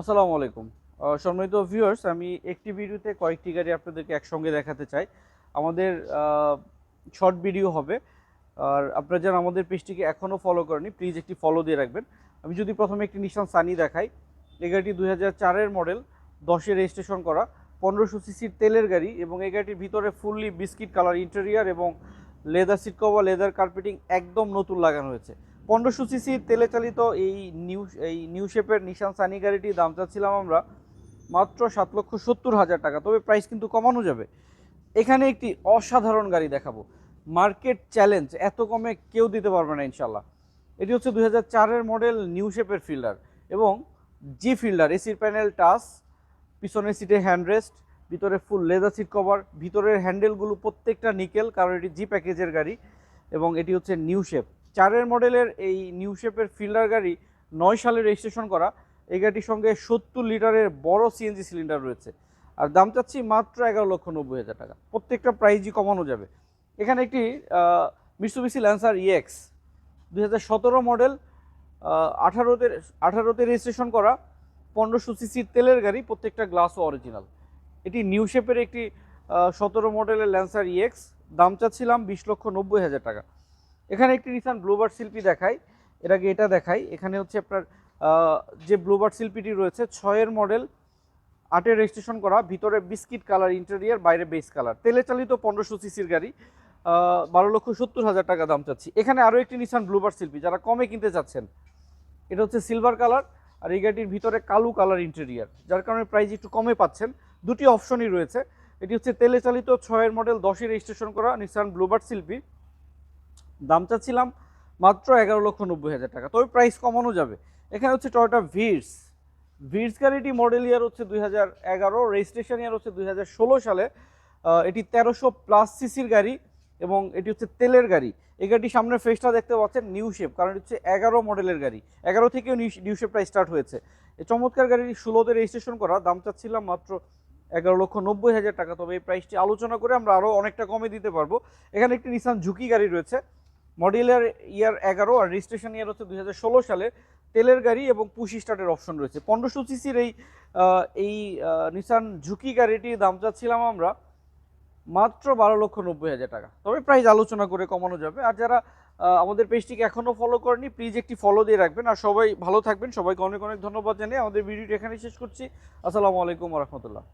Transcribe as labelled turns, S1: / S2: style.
S1: আসসালামু আলাইকুম। সম্মানিত ভিউয়ার্স আমি একটি ভিডিওতে কয়েকটি গাড়ি আপনাদেরকে একসঙ্গে দেখাতে চাই। আমাদের শর্ট ভিডিও হবে। আর আপনারা যারা আমাদের পেজটিকে এখনও ফলো করেনি প্লিজ একটি ফলো দিয়ে রাখবেন। আমি যদি প্রথমে একটি নিশান সানি দেখাই, এই গাড়িটি দুই হাজার মডেল দশে রেজিস্ট্রেশন করা, পনেরোশো সিসির তেলের গাড়ি এবং এই গাড়িটির ভিতরে ফুললি বিস্কিট কালার ইন্টেরিয়ার এবং leather seat cover leather carpeting একদম নতুন লাগানো হয়েছে। পনেরোশো সিসির তেলে চালিত এই নিউ এই নিউ শেপের নিশান সানি গাড়িটির দাম চাচ্ছিলাম আমরা মাত্র সাত লক্ষ সত্তর হাজার টাকা। তবে প্রাইস কিন্তু কমানো যাবে। এখানে একটি অসাধারণ গাড়ি দেখাবো। মার্কেট চ্যালেঞ্জ এত কমে কেউ দিতে পারবে না ইনশাল্লাহ এটি হচ্ছে দুই হাজার চারের মডেল নিউ শেপের ফিল্ডার এবং জি ফিল্ডার এসির প্যানেল টাচ, পিছনের সিটে হ্যান্ডরেস্ট ভিতরে ফুল লেদার সিট কভার ভিতরের হ্যান্ডেলগুলো প্রত্যেকটা নিকেল কারণ এটি জি প্যাকেজের গাড়ি এবং এটি হচ্ছে নিউ শেপ। চারের মডেলের এই নিউ শেপের ফিল্ডার গাড়ি নয় সালে রেজিস্ট্রেশন করা। এই গাড়িটির সঙ্গে সত্তর লিটারের বড় সিএনজি সিলিন্ডার রয়েছে। আর দাম চাচ্ছি মাত্র এগারো লক্ষ নব্বই হাজার টাকা। প্রত্যেকটা প্রাইজই কমানো যাবে। এখানে একটি মিসুবিসি ল্যান্সার ইএক্স দুই হাজার সতেরো মডেল আঠারোতে আঠারোতে রেজিস্ট্রেশন করা, পনেরোশো সিসির তেলের গাড়ি, প্রত্যেকটা গ্লাসও অরিজিনাল এটি নিউ শেপের একটি সতেরো মডেলের ল্যান্সার ইএক্স দাম চাচ্ছিলাম বিশ লক্ষ নব্বই হাজার টাকা। এখানে একটি নিসান ব্লুবার্ড শিল্পী দেখাই। এর আগে এটা দেখাই। এখানে হচ্ছে আপনার যে ব্লুবার্ড শিল্পীটি রয়েছে, ছয়ের মডেল আটের রেজিস্ট্রেশন করা, ভিতরে বিস্কিট কালার ইন্টেরিয়ার বাইরে বেস কালার তেলে চালিত পনেরোশো সিসির গাড়ি বারো লক্ষ সত্তর হাজার টাকা দাম চাচ্ছি। এখানে আরও একটি নিসান ব্লুবার্ড শিল্পী, যারা কমে কিনতে চাচ্ছেন এটা হচ্ছে সিলভার কালার আর এই গাড়িটির ভিতরে কালো কালার ইন্টেরিয়ার যার কারণে প্রাইস একটু কমে পাচ্ছেন। দুটি অপশনই রয়েছে। এটি হচ্ছে তেলে চালিত ছয়ের মডেল দশে রেজিস্ট্রেশন করা নিসান ব্লুবার্ড শিল্পী। দাম চাচ্ছিলাম মাত্র এগারো লক্ষ নব্বই হাজার টাকা। তবে প্রাইস কমানো যাবে। এখানে হচ্ছে টয়োটা ভিডস ভিডস গাড়িটি মডেল ইয়ার হচ্ছে দুই হাজার এগারো রেজিস্ট্রেশন ইয়ার হচ্ছে দুই হাজার ষোলো সালে। এটি তেরোশো প্লাস সিসির গাড়ি এবং এটি হচ্ছে তেলের গাড়ি। এই গাড়িটির সামনের ফেসটা দেখতে পাচ্ছেন নিউ শেপ কারণ হচ্ছে এগারো মডেলের গাড়ি। এগারো থেকেও নিউ শেপটা স্টার্ট হয়েছে। এই চমৎকার গাড়িটি ষোলোতে রেজিস্ট্রেশন করা দাম চাচ্ছিলাম মাত্র এগারো লক্ষ নব্বই হাজার টাকা। তবে এই প্রাইসটি আলোচনা করে আমরা আরও অনেকটা কমে দিতে পারব। এখানে একটি নিসান ঝুঁকি গাড়ি রয়েছে। মডেলের ইয়ার এগারো আর রেজিস্ট্রেশন ইয়ার হচ্ছে দুই হাজার ষোলো সালে তেলের গাড়ি এবং পুশি স্টার্টের অপশন রয়েছে। পনেরোশো সিসির এই এই নিসান ঝুঁকি গাড়িটির দাম চাচ্ছিলাম আমরা মাত্র বারো লক্ষ নব্বই হাজার টাকা। তবে প্রাইস আলোচনা করে কমানো যাবে। আর যারা আমাদের পেজটিকে এখনও ফলো করেনি প্লিজ একটি ফলো দিয়ে রাখবেন। আর সবাই ভালো থাকবেন। সবাইকে অনেক অনেক ধন্যবাদ জানিয়ে আমাদের ভিডিওটি এখানে শেষ করছি। আসসালামু আলাইকুম রহমতুল্লাহ।